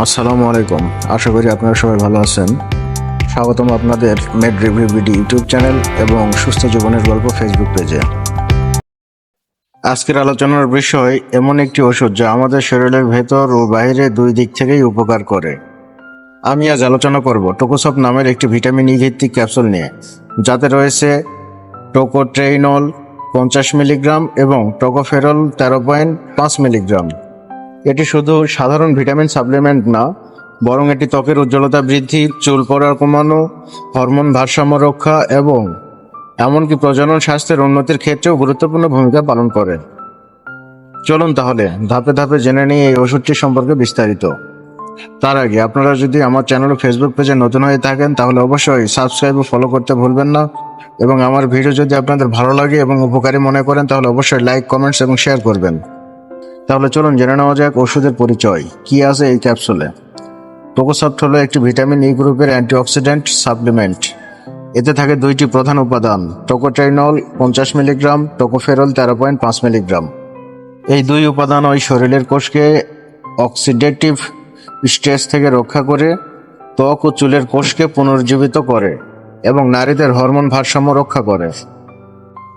আসসালামু আলাইকুম। আশা করি আপনারা সবাই ভালো আছেন। স্বাগতম আপনাদের med review BD YouTube channel এবং সুস্থ জীবনের গল্প ফেসবুক পেজে। আজকের আলোচনার বিষয় এমন একটি ওষুধ যা আমাদের শরীরের ভেতর ও বাইরে দুই দিক থেকেই উপকার করে। আমি আজ আলোচনা করব টোকোসপ নামের একটি ভিটামিন ই ভিত্তিক ক্যাপসুল নিয়ে, যাতে রয়েছে টোকোট্রেইনল পঞ্চাশ মিলিগ্রাম এবং টোকোফেরল তেরো পয়েন্ট পাঁচ মিলিগ্রাম। এটি শুধু সাধারণ ভিটামিন সাপ্লিমেন্ট না, বরং এটি ত্বকের উজ্জ্বলতা বৃদ্ধি, চুল পড়া কমানো, হরমোন ভারসাম্য রক্ষা এবং এমনকি প্রজনন স্বাস্থ্যের উন্নতির ক্ষেত্রেও গুরুত্বপূর্ণ ভূমিকা পালন করে। চলুন তাহলে ধাপে ধাপে জেনে নিই এই ওষুধটি সম্পর্কে বিস্তারিত। তার আগে আপনারা যদি আমার চ্যানেল ফেসবুক পেজে নতুন হয়ে থাকেন, তাহলে অবশ্যই সাবস্ক্রাইব ও ফলো করতে ভুলবেন না এবং আমার ভিডিও যদি আপনাদের ভালো লাগে এবং উপকারী মনে করেন, তাহলে অবশ্যই লাইক কমেন্টস এবং শেয়ার করবেন। তাহলে চলুন জেনে নেওয়া যাক ওষুধের পরিচয়। কি আছে এই ক্যাপসুলে? টোকোসফট হলো একটি ভিটামিন ই গ্রুপের অ্যান্টিঅক্সিডেন্ট সাপ্লিমেন্ট। এতে থাকে দুইটি প্রধান উপাদান টোকোট্রাইনল পঞ্চাশ মিলিগ্রাম, টোকোফেরল তেরো পয়েন্ট পাঁচ মিলিগ্রাম। এই দুই উপাদান ওই শরীরের কোষকে অক্সিডেটিভ স্ট্রেস থেকে রক্ষা করে, ত্বক ও চুলের কোষকে পুনর্জীবিত করে এবং নারীদের হরমোন ভারসাম্য রক্ষা করে।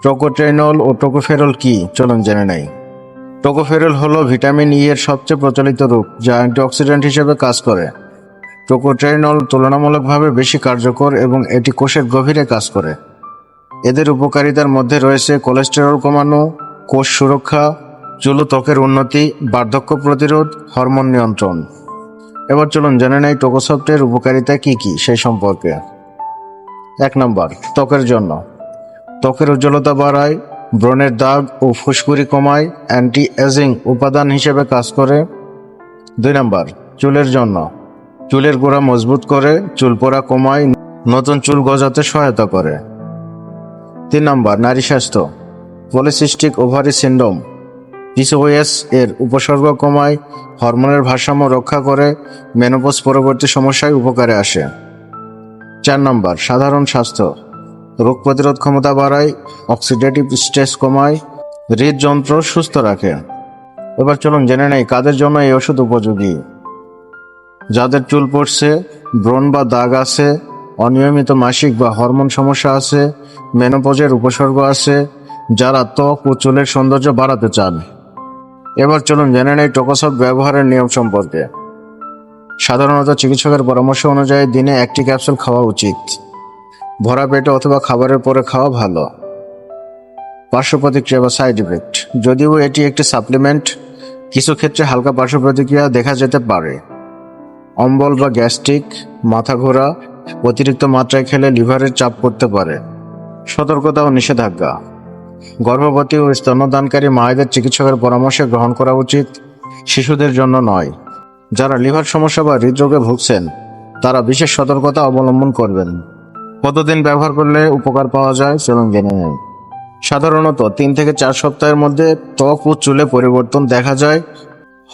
টোকোট্রেনল ও টোকোফেরল কি? চলুন জেনে নেই। টোকোফেরল হলো ভিটামিন ই এর সবচেয়ে প্রচলিত রূপ, যা অ্যান্টিঅক্সিডেন্ট হিসেবে কাজ করে। টোকোট্রেনল তুলনামূলকভাবে বেশি কার্যকর এবং এটি কোষের গভীরে কাজ করে। এদের উপকারিতার মধ্যে রয়েছে কোলেস্টেরল কমানো, কোষ সুরক্ষা, চুল ত্বকের উন্নতি, বার্ধক্য প্রতিরোধ, হরমোন নিয়ন্ত্রণ। এবার চলুন জেনে নেই টোকোসফটের উপকারিতা কি কি সেই সম্পর্কে। এক নম্বর, ত্বকের জন্য। ত্বকের উজ্জ্বলতা বাড়ায় ব্রণের দাগ ও ফুসকুড়ি কমায় অ্যান্টি এজিং উপাদান হিসেবে কাজ করে। দুই নম্বর, চুলের জন্য। চুলের গোড়া মজবুত করে, চুল পড়া কমায়, নতুন চুল গজাতে সহায়তা করে। তিন নম্বর, নারী স্বাস্থ্য। Polycystic ovary syndrome. পিসিওএস এর উপসর্গ কমায়, হরমোনের ভারসাম্য রক্ষা করে, মেনোপজ পরবর্তী সমস্যায় উপকারে আসে। চার নম্বর, সাধারণ স্বাস্থ্য। রোগ প্রতিরোধ ক্ষমতা বাড়ায় অক্সিডেটিভ স্ট্রেস কমায় হৃদযন্ত্র সুস্থ রাখে। এবার চলুন জেনে নেই কাদের জন্য এই ওষুধ উপযোগী। যাদের চুল পড়ছে, ব্রণ বা দাগ আছে, অনিয়মিত মাসিক বা হরমোন সমস্যা আছে, মেনোপজের উপসর্গ আছে, যারা ত্বক ও চুলের সৌন্দর্য বাড়াতে চান। এবার চলুন জেনে নেই টোকোসপ ব্যবহারের নিয়ম সম্পর্কে। সাধারণত চিকিৎসকের পরামর্শ অনুযায়ী দিনে একটি ক্যাপসুল খাওয়া উচিত। ভরা পেটে অথবা খাবারের পরে খাওয়া ভালো। পার্শ্ব প্রতিক্রিয়া বা সাইড ইফেক্ট যদিও এটি একটি সাপ্লিমেন্ট কিছু ক্ষেত্রে হালকা পার্শ্ব প্রতিক্রিয়া দেখা যেতে পারে। অম্বল বা গ্যাস্ট্রিক মাথা ঘোরা, অতিরিক্ত মাত্রায় খেলে লিভারের চাপ পড়তে পারে। সতর্কতা ও নিষেধাজ্ঞা। গর্ভবতী ও স্তন্যদানকারী মায়েদের চিকিৎসকের পরামর্শে গ্রহণ করা উচিত শিশুদের জন্য নয়। যারা লিভার সমস্যা বা হৃদরোগে ভুগছেন, তারা বিশেষ সতর্কতা অবলম্বন করবেন। কতদিন ব্যবহার করলে উপকার পাওয়া যায় চলুন জেনে নিন। সাধারণত তিন থেকে চার সপ্তাহের মধ্যে ত্বক ও চুলে পরিবর্তন দেখা যায়।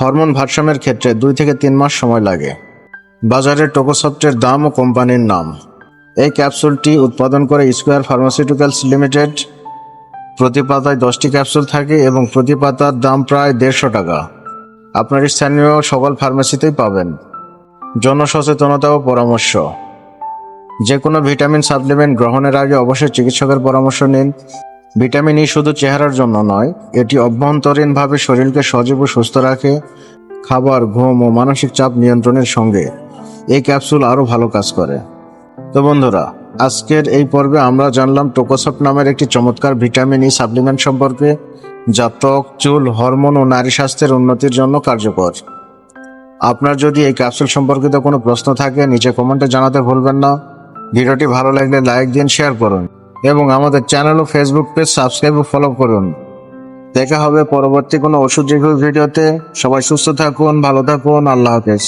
হরমোন ভারসাম্যের ক্ষেত্রে দুই থেকে তিন মাস সময় লাগে। বাজারে টোকোসফটের দাম ও কোম্পানির নাম। এই ক্যাপসুলটি উৎপাদন করে স্কোয়ার ফার্মাসিউটিক্যালস লিমিটেড। প্রতি পাতায় দশটি ক্যাপসুল থাকে এবং প্রতি পাতার দাম প্রায় দেড়শো টাকা। আপনার স্থানীয় সকল ফার্মেসিতেই পাবেন। জনসচেতনতা ও পরামর্শ। যে কোনো ভিটামিন সাপ্লিমেন্ট গ্রহণের আগে অবশ্যই চিকিৎসকের পরামর্শ নিন। ভিটামিন ই শুধু চেহারার জন্য নয়, এটি অভ্যন্তরীণভাবে শরীরকে সজীব ও সুস্থ রাখে। খাবার, ঘুম ও মানসিক চাপ নিয়ন্ত্রণের সঙ্গে এই ক্যাপসুল আরও ভালো কাজ করে। তো বন্ধুরা, আজকের এই পর্বে আমরা জানলাম টোকোসপ নামের একটি চমৎকার ভিটামিন ই সাপ্লিমেন্ট সম্পর্কে, যা ত্বক, চুল, হরমোন ও নারী স্বাস্থ্যের উন্নতির জন্য কার্যকর। আপনার যদি এই ক্যাপসুল সম্পর্কিত কোনো প্রশ্ন থাকে, নিচে কমেন্টে জানাতে ভুলবেন না। ভিডিওটি ভালো লাগলে লাইক দিন শেয়ার করুন এবং আমাদের চ্যানেল ও ফেসবুক পেজ সাবস্ক্রাইব ও ফলো করুন। দেখা হবে পরবর্তী কোনো ওষুধ রিভিউ ভিডিওতে। সবাই সুস্থ থাকুন, ভালো থাকুন, আল্লাহ হাফেজ।